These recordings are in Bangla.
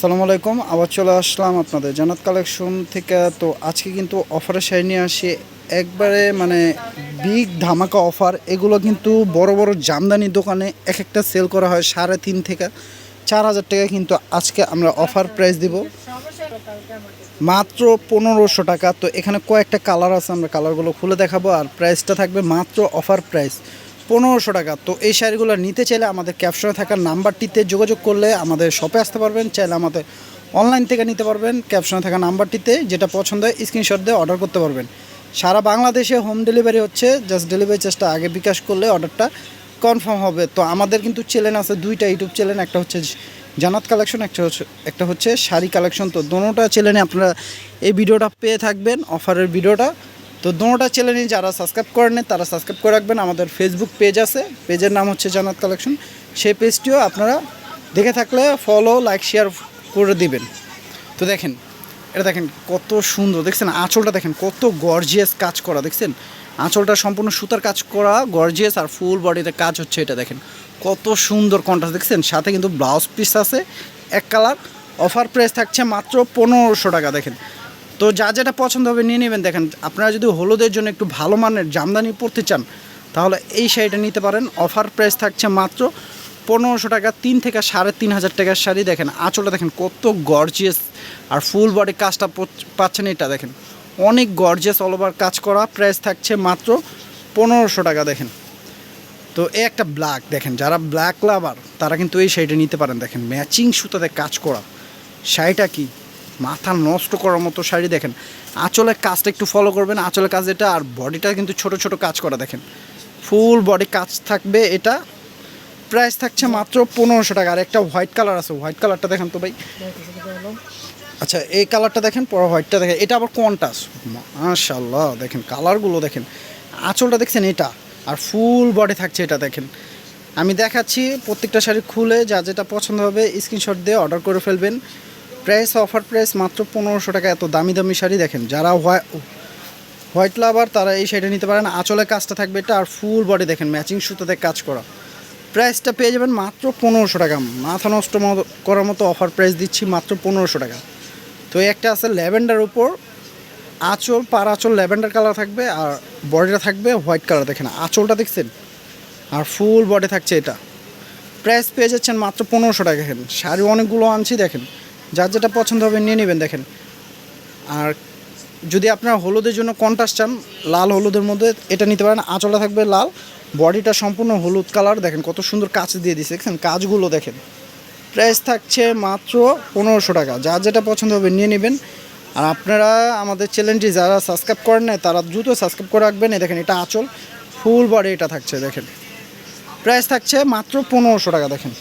আসসালামু আলাইকুম, আবার চলে আসলাম আপনাদের জানাত কালেকশন থেকে। তো আজকে কিন্তু অফারে শাড়ি নিয়ে আসি। একবারে মানে বিগ ধামাকা অফার। এগুলো কিন্তু বড় বড় জামদানি দোকানে এক একটা সেল করা হয় সাড়ে তিন থেকে চার হাজার টাকা কিন্তু আজকে আমরা অফার প্রাইস দিব। মাত্র পনেরোশো টাকা। তো এখানে কয়েকটা কালার আছে, আমরা কালারগুলো খুলে দেখাবো। আর প্রাইসটা থাকবে মাত্র অফার প্রাইস পনেরোশো টাকা। তো এই শাড়িগুলো নিতে চাইলে আমাদের ক্যাপশনে থাকা নাম্বারটিতে যোগাযোগ করলে আমাদের শপে আসতে পারবেন, চাইলে আমাদের অনলাইন থেকে নিতে পারবেন ক্যাপশনে থাকা নাম্বারটিতে যেটা পছন্দ হয় স্ক্রিনশট দিয়ে অর্ডার করতে পারবেন। সারা বাংলাদেশে হোম ডেলিভারি হচ্ছে জাস্ট ডেলিভারি চার্জটা আগে বিকাশ করলে অর্ডারটা কনফার্ম হবে। তো আমাদের কিন্তু চ্যানেল আছে দুইটা ইউটিউব চ্যানেল একটা হচ্ছে জানাত কালেকশন একটা হচ্ছে একটা হচ্ছে শাড়ি কালেকশন তো দোনোটা চ্যানেলে আপনারা এই ভিডিওটা পেয়ে থাকবেন অফারের ভিডিওটা। তো দোনোটা চ্যানেলে যারা সাবস্ক্রাইব করেন তারা সাবস্ক্রাইব করে রাখবেন। আমাদের ফেসবুক পেজ আছে। পেজের নাম হচ্ছে জানাত কালেকশন সেই পেজটিও আপনারা দেখে থাকলে ফলো লাইক শেয়ার করে দিবেন। তো দেখেন, এটা দেখেন কত সুন্দর। দেখছেন, আঁচলটা দেখেন, কত গর্জিয়াস কাজ করা। দেখছেন, আঁচলটা সম্পূর্ণ সুতার কাজ করা গর্জিয়াস আর ফুল বডিতে কাজ হচ্ছে এটা দেখেন। কত সুন্দর কন্ট্রাস্ট দেখছেন, সাথে কিন্তু ব্লাউজ পিস আছে, এক কালার অফার প্রাইস থাকছে মাত্র পনেরোশো টাকা। দেখেন তো যা যেটা পছন্দ হবে নিয়ে নেবেন। দেখেন, আপনারা যদি হলুদের জন্য একটু ভালো মানের জামদানি পরতে চান, তাহলে এই শাড়িটা নিতে পারেন। অফার প্রাইস থাকছে মাত্র পনেরোশো টাকা, তিন থেকে সাড়ে তিন হাজার টাকার শাড়ি। দেখেন, আঁচলটা দেখেন, কত গর্জিয়াস আর ফুল বডি কাজটা পচ- পাচ্ছেন এটা, দেখেন। অনেক গর্জিয়াস অল ওভার কাজ করা প্রাইস থাকছে মাত্র পনেরোশো টাকা, দেখেন। তো এ একটা ব্ল্যাক দেখেন, যারা ব্ল্যাক লাভার তারা কিন্তু এই শাড়িটা নিতে পারেন। দেখেন ম্যাচিং সুতাতে কাজ করা। শাড়িটা কি? মাথা নষ্ট করার মতো শাড়ি দেখেন। আঁচলের কাজটা একটু ফলো করবেন। আঁচলের কাজ এটা আর বডিটা কিন্তু ছোট ছোট কাজ করা দেখেন। ফুল বডি কাজ থাকবে এটা। প্রাইস থাকছে মাত্র পনেরোশো টাকা। আর একটা হোয়াইট কালার আছে। হোয়াইট কালারটা দেখেন তো ভাই। আচ্ছা এই কালারটা দেখেন, পরে হোয়াইটটা দেখেন। এটা আবার কন্টাস মাশাল্লাহ দেখেন কালারগুলো দেখেন। আঁচলটা দেখছেন এটা। আর ফুল বডি থাকছে এটা দেখেন। আমি দেখাচ্ছি প্রত্যেকটা শাড়ি খুলে, যা যেটা পছন্দ হবে স্ক্রিনশট দিয়ে অর্ডার করে ফেলবেন। প্রাইস, অফার প্রাইস মাত্র পনেরোশো টাকা। এত দামি দামি শাড়ি দেখেন, যারা হোয়াইট লাভার, তারা এই শাড়িটা নিতে পারেন আঁচলের কাজটা থাকবে এটা আর ফুল বডি দেখেন ম্যাচিং সুতোতে কাজ করা। প্রাইসটা পেয়ে যাবেন মাত্র পনেরোশো টাকা। মাথা নষ্ট করার মতো অফার প্রাইস দিচ্ছি মাত্র পনেরোশো টাকা। তো একটা আছে ল্যাভেন্ডার উপর। আঁচল, পার আঁচল ল্যাভেন্ডার কালার থাকবে আর বডিটা থাকবে হোয়াইট কালার দেখেন, আঁচলটা দেখছেন? আর ফুল বডি থাকছে এটা। প্রাইস পেয়ে যাচ্ছেন মাত্র পনেরোশো টাকা। দেখেন, শাড়ি অনেকগুলো আনছি, দেখেন। যার যেটা পছন্দ হবে নিয়ে নেবেন, দেখেন। আর যদি আপনার হলুদের জন্য কন্ট্রাস্ট চান, লাল হলুদের মধ্যে এটা নিতে পারেন, আঁচলটা থাকবে লাল। বডিটা সম্পূর্ণ হলুদ কালার দেখেন কত সুন্দর কাজ দিয়ে দিচ্ছে দেখছেন কাজগুলো দেখেন। প্রাইস থাকছে মাত্র পনেরোশো টাকা, যার যেটা পছন্দ হবে নিয়ে নেবেন। আর আপনারা আমাদের চ্যানেলটি যারা সাবস্ক্রাইব করেন না তারা দ্রুত সাবস্ক্রাইব করে রাখবেন। দেখেন, এটা আঁচল ফুল বডি এটা থাকছে, দেখেন। প্রাইস থাকছে মাত্র পনেরোশো টাকা, দেখেন।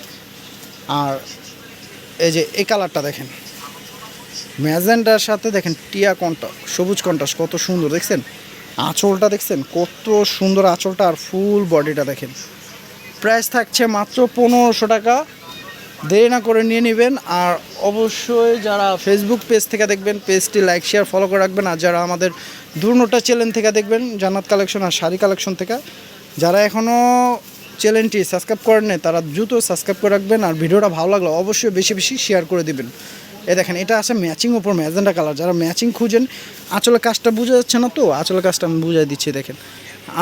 আর এই যে, এই কালারটা দেখেন। ম্যাজেন্টার সাথে দেখেন টিয়া কন্টা সবুজ কন্টাস কত সুন্দর, দেখছেন? আঁচলটা দেখছেন? কত সুন্দর আঁচলটা আর ফুল বডিটা দেখেন। প্রাইস থাকছে মাত্র পনেরোশো টাকা। দেরি না করে নিয়ে নেবেন। আর অবশ্যই যারা ফেসবুক পেজ থেকে দেখবেন পেজটি লাইক শেয়ার ফলো করে রাখবেন। আর যারা আমাদের দুর্নোটা চ্যানেল থেকে দেখবেন, জান্নাত কালেকশন আর শাড়ি কালেকশন থেকে, যারা এখনও চ্যানেলটি সাবস্ক্রাইব করেন তারা দ্রুত সাবস্ক্রাইব করে রাখবেন আর ভিডিওটা ভালো লাগলে অবশ্যই বেশি বেশি শেয়ার করে দিবেন। এ দেখেন, এটা আছে ম্যাচিং ওপর ম্যাজেন্ডা কালার যারা ম্যাচিং খুঁজেন আঁচলের কাজটা বোঝা যাচ্ছে না তো আঁচলের কাজটা আমি বুঝাই দিচ্ছি, দেখেন।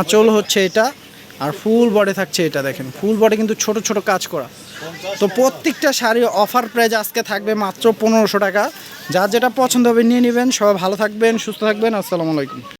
আঁচল হচ্ছে এটা, আর ফুল বডি থাকছে এটা, দেখেন। ফুল বডি কিন্তু ছোট ছোট কাজ করা। তো প্রত্যেকটা শাড়ি অফার প্রাইস আজকে থাকবে মাত্র পনেরোশো টাকা। যার যেটা পছন্দ হবে নিয়ে নেবেন। সবাই ভালো থাকবেন, সুস্থ থাকবেন। আসসালামু আলাইকুম।